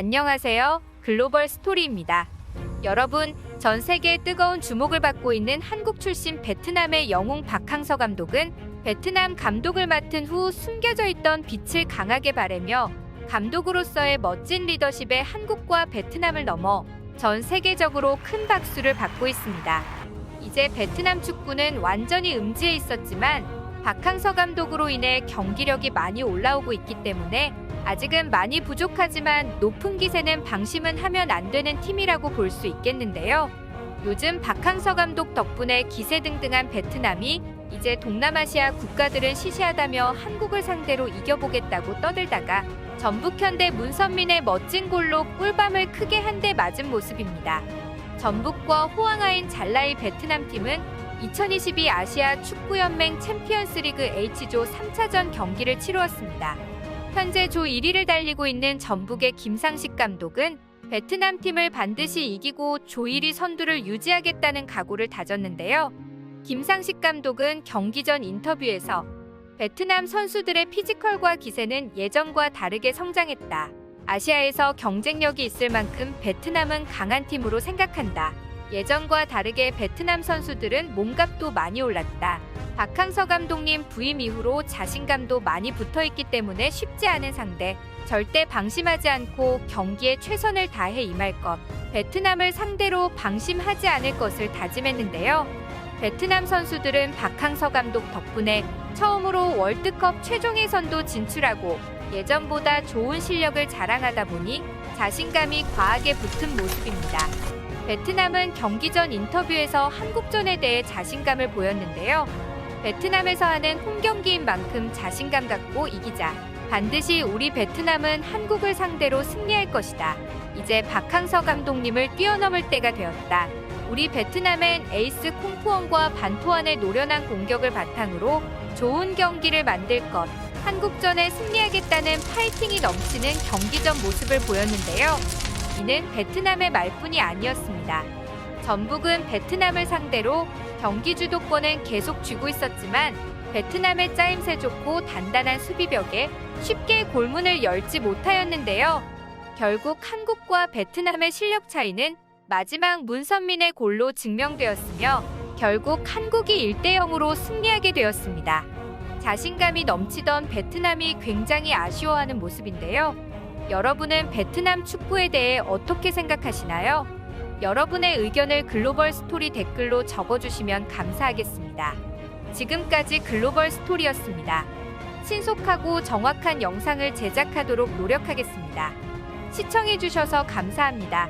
안녕하세요. 글로벌 스토리입니다. 여러분, 전 세계의 뜨거운 주목을 받고 있는 한국 출신 베트남의 영웅 박항서 감독은 베트남 감독을 맡은 후 숨겨져 있던 빛을 강하게 바래며 감독으로서의 멋진 리더십에 한국과 베트남을 넘어 전 세계적으로 큰 박수를 받고 있습니다. 이제 베트남 축구는 완전히 음지에 있었지만 박항서 감독으로 인해 경기력이 많이 올라오고 있기 때문에 아직은 많이 부족하지만 높은 기세는 방심은 하면 안 되는 팀이라고 볼 수 있겠는데요. 요즘 박항서 감독 덕분에 기세등등한 베트남이 이제 동남아시아 국가들은 시시하다며 한국을 상대로 이겨보겠다고 떠들다가 전북현대 문선민의 멋진 골로 꿀밤을 크게 한 대 맞은 모습입니다. 전북과 호황아인 잘라이 베트남 팀은 2022 아시아 축구연맹 챔피언스리그 H조 3차전 경기를 치루었습니다. 현재 조 1위를 달리고 있는 전북의 김상식 감독은 베트남 팀을 반드시 이기고 조 1위 선두를 유지하겠다는 각오를 다졌는데요. 김상식 감독은 경기 전 인터뷰에서 베트남 선수들의 피지컬과 기세는 예전과 다르게 성장했다. 아시아에서 경쟁력이 있을 만큼 베트남은 강한 팀으로 생각한다. 예전과 다르게 베트남 선수들은 몸값도 많이 올랐다. 박항서 감독님 부임 이후로 자신감도 많이 붙어 있기 때문에 쉽지 않은 상대. 절대 방심하지 않고 경기에 최선을 다해 임할 것. 베트남을 상대로 방심하지 않을 것을 다짐했는데요. 베트남 선수들은 박항서 감독 덕분에 처음으로 월드컵 최종 예선도 진출하고 예전보다 좋은 실력을 자랑하다 보니 자신감이 과하게 붙은 모습입니다. 베트남은 경기 전 인터뷰에서 한국전에 대해 자신감을 보였는데요. 베트남에서 하는 홈 경기인 만큼 자신감 갖고 이기자. 반드시 우리 베트남은 한국을 상대로 승리할 것이다. 이제 박항서 감독님을 뛰어넘을 때가 되었다. 우리 베트남은 에이스 콩푸원과 반토안의 노련한 공격을 바탕으로 좋은 경기를 만들 것. 한국전에 승리하겠다는 파이팅이 넘치는 경기 전 모습을 보였는데요. 이는 베트남의 말뿐이 아니었습니다. 전북은 베트남을 상대로 경기 주도권은 계속 쥐고 있었지만 베트남의 짜임새 좋고 단단한 수비벽에 쉽게 골문을 열지 못하였는데요. 결국 한국과 베트남의 실력 차이는 마지막 문선민의 골로 증명되었으며 결국 한국이 1대 0으로 승리하게 되었습니다. 자신감이 넘치던 베트남이 굉장히 아쉬워하는 모습인데요. 여러분은 베트남 축구에 대해 어떻게 생각하시나요? 여러분의 의견을 글로벌 스토리 댓글로 적어주시면 감사하겠습니다. 지금까지 글로벌 스토리였습니다. 신속하고 정확한 영상을 제작하도록 노력하겠습니다. 시청해주셔서 감사합니다.